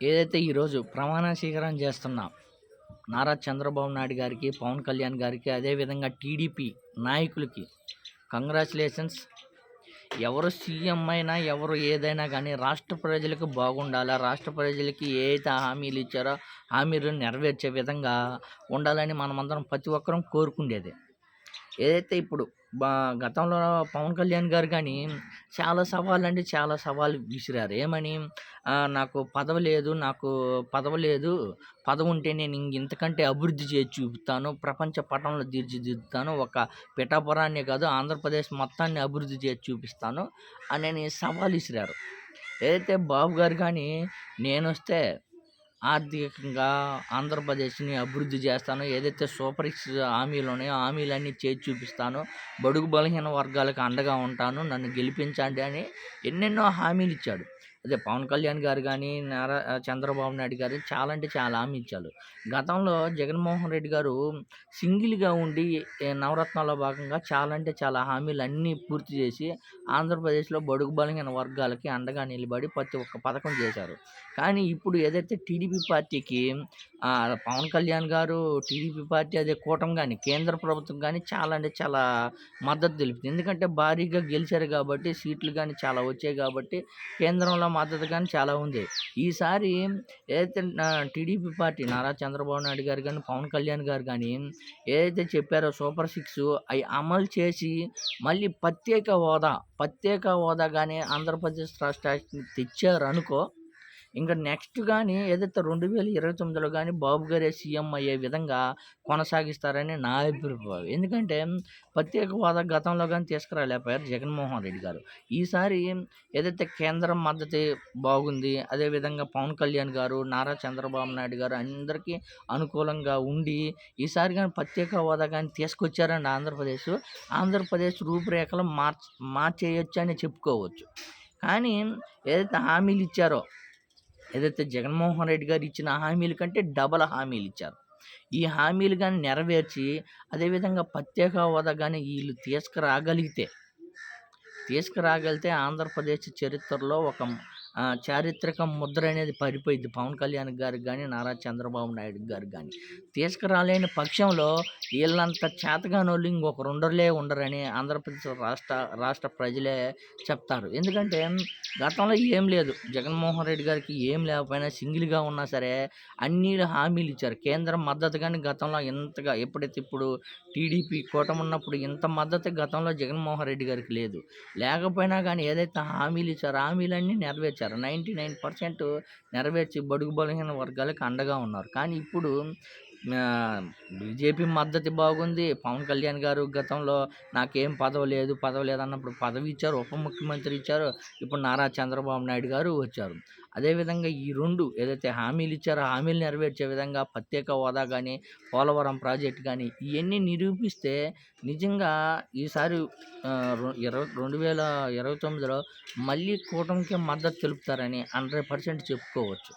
ఏదైతే ఈరోజు ప్రమాణ స్వీకారం చేస్తున్నాం నారా చంద్రబాబు నాయుడు గారికి పవన్ కళ్యాణ్ గారికి అదేవిధంగా టీడీపీ నాయకులకి కంగ్రాచులేషన్స్ ఎవరు సీఎం అయినా ఎవరు ఏదైనా కానీ రాష్ట్ర ప్రజలకు బాగుండాలా? రాష్ట్ర ప్రజలకి ఏ అయితే హామీలు ఇచ్చారో హామీలు నెరవేర్చే విధంగా ఉండాలని మనమందరం ప్రతి ఒక్కరం కోరుకుండేది. ఏదైతే ఇప్పుడు బా గతంలో పవన్ కళ్యాణ్ గారు కానీ చాలా సవాళ్ళు అంటే చాలా సవాళ్ళు విసిరారు. ఏమని? నాకు పదవి లేదు నాకు పదవి లేదు. పదవి ఉంటే నేను ఇంక ఇంతకంటే అభివృద్ధి చేసి చూపుతాను. ప్రపంచ పటంలో తీర్చిదిద్దుతాను. ఒక పిఠాపురాన్ని కాదు ఆంధ్రప్రదేశ్ మొత్తాన్ని అభివృద్ధి చేసి చూపిస్తాను. అని సవాలు విసిరారు. ఏదైతే బాబు గారు కానీ నేను వస్తే ఆర్థికంగా ఆంధ్రప్రదేశ్ని అభివృద్ధి చేస్తాను. ఏదైతే సూపర్ సిక్స్ హామీలు ఉన్నాయో హామీలన్నీ చేసి చూపిస్తాను. బడుగు బలహీన వర్గాలకు అండగా ఉంటాను. నన్ను గెలిపించండి అని ఎన్నెన్నో హామీలు ఇచ్చాడు. అదే పవన్ కళ్యాణ్ గారు కానీ నారా చంద్రబాబు నాయుడు గారు చాలా అంటే చాలా హామీ ఇచ్చారు. గతంలో జగన్మోహన్ రెడ్డి గారు సింగిల్గా ఉండి నవరత్నంలో భాగంగా చాలా అంటే చాలా హామీలు అన్నీ పూర్తి చేసి ఆంధ్రప్రదేశ్లో బడుగు బలహీన వర్గాలకి అండగా నిలబడి ప్రతి ఒక్క పథకం చేశారు. కానీ ఇప్పుడు ఏదైతే టీడీపీ పార్టీకి పవన్ కళ్యాణ్ గారు టీడీపీ పార్టీ అదే కూటమి కానీ కేంద్ర ప్రభుత్వం కానీ చాలా అంటే చాలా మద్దతు తెలుపుతుంది. ఎందుకంటే భారీగా గెలిచారు కాబట్టి సీట్లు కానీ చాలా వచ్చాయి కాబట్టి కేంద్రంలో మద్దతు కానీ చాలా ఉంది. ఈసారి ఏదైతే టీడీపీ పార్టీ నారా చంద్రబాబు నాయుడు గారు కానీ పవన్ కళ్యాణ్ గారు కానీ ఏదైతే చెప్పారో సూపర్ సిక్స్ అవి అమలు చేసి మళ్ళీ ప్రత్యేక హోదా ప్రత్యేక హోదా కానీ ఆంధ్రప్రదేశ్ రాష్ట్రానికి తెచ్చారనుకో ఇంకా నెక్స్ట్ కానీ ఏదైతే రెండు వేల ఇరవై తొమ్మిదిలో కానీ బాబు గారే సీఎం అయ్యే విధంగా కొనసాగిస్తారని నా అభిప్రాయం. ఎందుకంటే ప్రత్యేక హోదా గతంలో కానీ తీసుకురాలేకపోయారు జగన్మోహన్ రెడ్డి గారు. ఈసారి ఏదైతే కేంద్రం మద్దతు బాగుంది అదేవిధంగా పవన్ కళ్యాణ్ గారు నారా చంద్రబాబు నాయుడు గారు అందరికీ అనుకూలంగా ఉండి ఈసారి కానీ ప్రత్యేక హోదా కానీ తీసుకొచ్చారండి ఆంధ్రప్రదేశ్ ఆంధ్రప్రదేశ్ రూపురేఖలు మార్చ్ మార్చేయొచ్చు అని చెప్పుకోవచ్చు. కానీ ఏదైతే హామీలు ఇచ్చారో ఏదైతే జగన్మోహన్ రెడ్డి గారు ఇచ్చిన హామీల కంటే డబల్ హామీలు ఇచ్చారు ఈ హామీలు కానీ నెరవేర్చి అదేవిధంగా ప్రత్యేక హోదా కానీ వీళ్ళు తీసుకురాగలిగితే తీసుకురాగలిగితే ఆంధ్రప్రదేశ్ చరిత్రలో ఒక చారిత్రక ముద్ర అనేది పడిపోయింది పవన్ కళ్యాణ్ గారికి కానీ నారా చంద్రబాబు నాయుడు గారికి కానీ తీసుకురాలేని పక్షంలో వీళ్ళంత చేతగానోళ్ళు ఇంకొకరు ఉండరులే ఉండరని ఆంధ్రప్రదేశ్ రాష్ట్ర రాష్ట్ర ప్రజలే చెప్తారు. ఎందుకంటే గతంలో ఏం లేదు. జగన్మోహన్ రెడ్డి గారికి ఏం లేకపోయినా సింగిల్గా ఉన్నా సరే అన్ని హామీలు ఇచ్చారు. కేంద్రం మద్దతు కానీ గతంలో ఇంతగా ఎప్పుడైతే ఇప్పుడు టీడీపీ కూటమి ఉన్నప్పుడు ఇంత మద్దతు గతంలో జగన్మోహన్ రెడ్డి గారికి లేదు. లేకపోయినా కానీ ఏదైతే హామీలు ఇచ్చారో హామీలన్నీ నెరవేర్చారు. నైంటీ నైన్ పర్సెంట్ నెరవేర్చి బడుగు బలహీన వర్గాలకు అండగా ఉన్నారు. కానీ ఇప్పుడు బీజేపీ మద్దతు బాగుంది. పవన్ కళ్యాణ్ గారు గతంలో నాకేం పదవి లేదు పదవి లేదన్నప్పుడు పదవి ఇచ్చారు ఉప ముఖ్యమంత్రి ఇచ్చారు. ఇప్పుడు నారా చంద్రబాబు నాయుడు గారు వచ్చారు. అదేవిధంగా ఈ రెండు ఏదైతే హామీలు ఇచ్చారో హామీలు నెరవేర్చే విధంగా ప్రత్యేక హోదా కానీ పోలవరం ప్రాజెక్ట్ కానీ ఇవన్నీ నిరూపిస్తే నిజంగా ఈసారి ఇరవై రెండు వేల ఇరవై తొమ్మిదిలో మళ్ళీ కూటమికి మద్దతు తెలుపుతారని హండ్రెడ్ పర్సెంట్ చెప్పుకోవచ్చు.